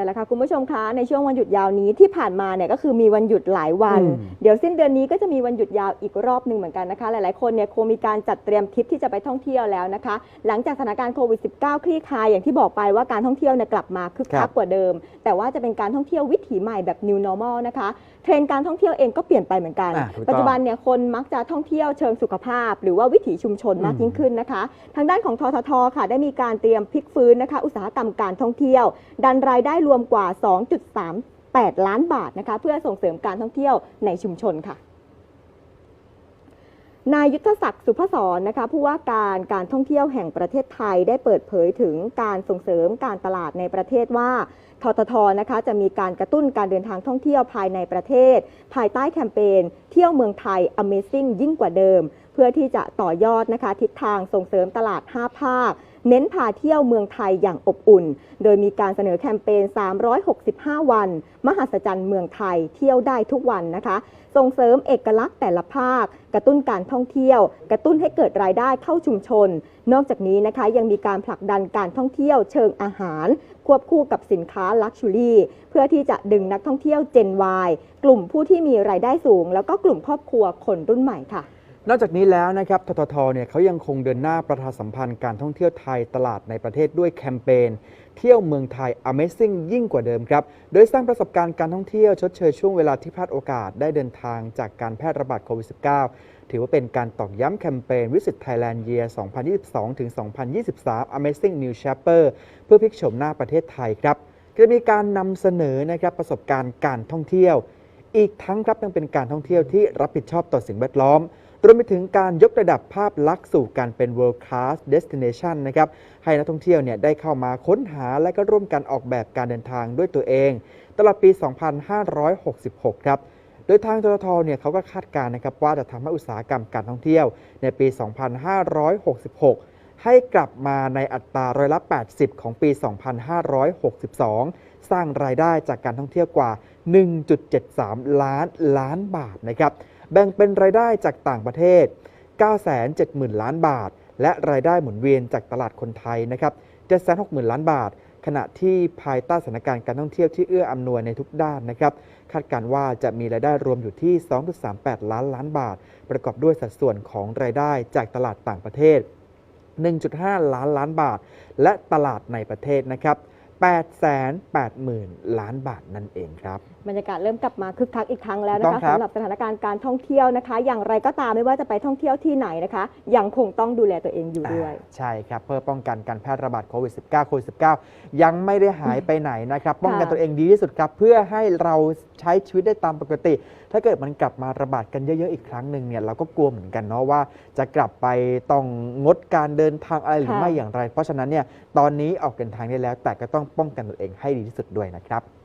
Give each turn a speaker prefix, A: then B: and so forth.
A: ช่แล้วค่ะคุณผู้ชมคะในช่วงวันหยุดยาวนี้ที่ผ่านมาเนี่ยก็คือมีวันหยุดหลายวัน
B: อืม
A: เดี๋ยวสิ้นเดือนนี้ก็จะมีวันหยุดยาวอีกรอบหนึ่งเหมือนกันนะคะ หลายๆ คนเนี่ยคงมีการจัดเตรียมทริปที่จะไปท่องเที่ยวแล้วนะคะ หลังจากสถานการณ์โควิด -19 คลี่คลายอย่างที่บอกไปว่าการท่องเที่ยวเนี่ยกลับมาคึกคั
B: ครั
A: ก
B: บ
A: กว่าเดิม แต่ว่าจะเป็นการท่องเที่ยววิถีใหม่แบบ new normal นะคะเทรนด์การท่องเที่ยวเองก็เปลี่ยนไปเหมือนกัน
B: อะถูกต้อง
A: ปัจจุบันเนี่ยคนมักจะท่องเที่ยวเชิงสุขภาพ หรือว่าวิถีชุมชนมาก
B: อืม
A: ยิ่งขึ้นนะคะ ทางด้านของทททค่ะ ได้มีการเตรียมพลิกฟื้นนะคะ อุตสาหกรรมการท่องเที่ยว ดันรายได้รวมกว่า 2.38 ล้านบาทนะคะเพื่อส่งเสริมการท่องเที่ยวในชุมชนค่ะนายยุทธศักดิ์สุพศรนะคะผู้ว่าการการท่องเที่ยวแห่งประเทศไทยได้เปิดเผยถึงการส่งเสริมการตลาดในประเทศว่าทททนะคะจะมีการกระตุ้นการเดินทางท่องเที่ยวภายในประเทศ ภายใต้แคมเปญเที่ยวเมืองไทย Amazing ยิ่งกว่าเดิมเพื่อที่จะต่อยอดนะคะ ทิศทางส่งเสริมตลาด 5 ภาค เน้นพาเที่ยวเมืองไทยอย่างอบอุ่น โดยมีการเสนอแคมเปญ 365 วัน มหัศจรรย์เมืองไทยเที่ยวได้ทุกวันนะคะ ส่งเสริมเอกลักษณ์แต่ละภาค กระตุ้นการท่องเที่ยว กระตุ้นให้เกิดรายได้เข้าชุมชน นอกจากนี้นะคะยังมีการผลักดันการท่องเที่ยวเชิงอาหาร ควบคู่กับสินค้าลักชูรี่เพื่อที่จะดึงนักท่องเที่ยว Gen Y กลุ่มผู้ที่มีรายได้สูง แล้วก็กลุ่มครอบครัวคนรุ่นใหม่ค่ะ
B: นอกจากนี้แล้วนะครับทททเนี่ยเขายังคงเดินหน้าประชาสัมพันธ์การท่องเที่ยวไทยตลาดในประเทศด้วยแคมเปญเที่ยวเมืองไทย Amazing ยิ่งกว่าเดิมครับ โดยสร้างประสบการณ์การท่องเที่ยวชดเชยช่วงเวลาที่พลาดโอกาสได้เดินทางจากการแพร่ระบาดโควิด -19 ถือว่าเป็นการตอกย้ำแคมเปญ Visit Thailand Year 2022ถึง2023 Amazing New Chapter เพื่อพลิกโฉมหน้าประเทศไทยครับจะมีการนำเสนอนะครับประสบการณ์การท่องเที่ยว อีกทั้งครับยังเป็นการท่องเที่ยวที่รับผิดชอบต่อสิ่งแวดล้อม รวมไปถึงการยกระดับภาพลักษณ์สู่การเป็น world class destination นะครับให้นักท่องเที่ยวเนี่ยได้เข้ามาค้นหาและก็ร่วมกันออกแบบการเดินทางด้วยตัวเอง ตลอดปี 2566 ครับโดยทางทททเนี่ยเขาก็คาดการณ์นะครับว่าจะทำให้อุตสาหกรรมการท่องเที่ยวในปี 2566ให้กลับมาในอัตราร้อยละ 80 ของปี 2562 สร้างรายได้จากการท่องเที่ยวกว่า 1.73 ล้านล้านบาทนะครับ แบ่งเป็นรายได้จากต่างประเทศ 970,000 ล้านบาท และรายได้หมุนเวียนจากตลาดคนไทยนะครับ760,000 ล้านบาท ขณะที่ภายใต้สถานการณ์การท่องเที่ยวที่เอื้ออำนวยในทุกด้านนะครับ คาดการว่าจะมีรายได้รวมอยู่ที่ 2.38 ล้านล้านบาท ประกอบด้วยสัดส่วนของรายได้จากตลาดต่างประเทศ 1.5 ล้านล้านบาท และตลาดในประเทศนะครับ 880,000 ล้านบาทนั่นเองครับ
A: บรรยากาศเริ่มกลับมาคึกคักอีกครั้งแล้ว
B: ต้
A: นะ
B: อง
A: คะ
B: ครับ
A: สำหรับสถานการณ์การท่องเที่ยวนะคะ อย่างไรก็ตามไม่ว่าจะไปท่องเที่ยวที่ไหนนะคะยังคงต้องดูแลตัวเองอยู่ด้วย
B: อ่าใช่ครับ เพื่อป้องกันการแพร่ระบาดโควิด -19 โควิด -19 ยังไม่ได้หายไปไหนนะครับ ป้องกัน
A: ค่ะ
B: ตัวเองดีที่สุดครับ เพื่อให้เราใช้ชีวิตได้ตามปกติ ถ้าเกิดมันกลับมาระบาดกันเยอะๆอีกครั้งหนึ่งเนี่ยเราก็กลัวเหมือนกันเนาะว่าจะกลับไปต้องงดการเดินทางอะไรหรือไม่อย่างไร เพราะฉะนั้นเนี่ยตอนนี้ออกเดินทางได้แล้วแต่ก็ต้องป้องกันตัวเองให้ดีที่สุดด้วยนะครับ